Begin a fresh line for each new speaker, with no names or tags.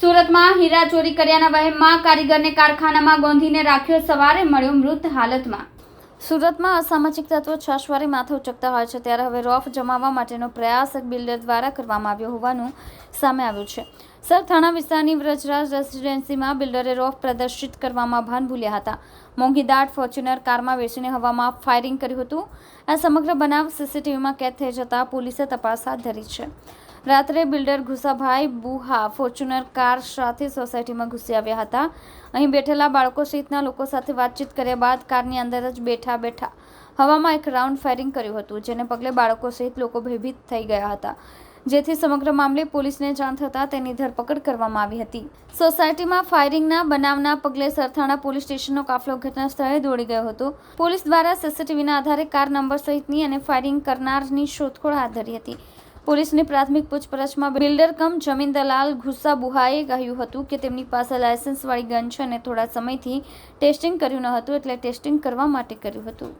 સુરતમાં હીરા ચોરી કર્યાના વહેમમાં કારીગરને કારખાનામાં ગોંધીને રાખ્યો સવારે મળ્યો મૃત હાલતમાં. સુરતમાં અસામાજિક તત્વો છાશવારી માથે ઉચકતા હોય છે, ત્યારે હવે રોફ જમાવવા માટેનો પ્રયાસ બિલ્ડર દ્વારા કરવામાં આવ્યો હોવાનું સામે આવ્યું છે. સર, થાણા વિસ્તારની વ્રજરાજ રેસિડેન્સીમાં બિલ્ડરે રોફ પ્રદર્શિત કરવામાં ભાન ભૂલ્યા હતા. મોંઘીદાટ ફોર્ચ્યુનર કારમાં વેચીને હવામાં ફાયરિંગ કર્યું હતું. આ સમગ્ર બનાવ સીસીટીવીમાં કેદ થઈ જતા પોલીસે તપાસ હાથ ધરી છે. રાત્રે builder Ghusabhai Buha Fortuner car સાથે સોસાયટીમાં ઘૂસી આવ્યા હતા. અહીં બેઠેલા બાળકો સહિતના લોકો સાથે વાતચીત કર્યા બાદ કારની અંદર જ બેઠા બેઠા હવામાં એક રાઉન્ડ ફાયરિંગ કર્યું હતું, જેને પગલે બાળકો સહિત લોકો ભયભીત થઈ ગયા હતા. જેથી સમગ્ર મામલે પોલીસને જાણ થતાં તેની ધરપકડ કરવામાં આવી હતી. સોસાયટીમાં ફાયરિંગના બનાવના પગલે સરથાણા પોલીસ સ્ટેશનનો કાફલો ઘટના સ્થળે દોડી ગયો હતો. પોલીસ દ્વારા સીસીટીવીના આધારે કાર નંબર સહિતની અને ફાયરિંગ કરનારની શોધખોળ હાથ ધરી હતી. પોલીસની પ્રાથમિક પૂછપરછમાં બિલ્ડર કમ જમીન દલાલ ગુસ્સા બુહાએ કહ્યું હતું કે તેમની પાસે લાયસન્સવાળી ગન છે અને થોડા સમયથી ટેસ્ટિંગ કર્યું ન હતું એટલે ટેસ્ટિંગ કરવા માટે કર્યું હતું.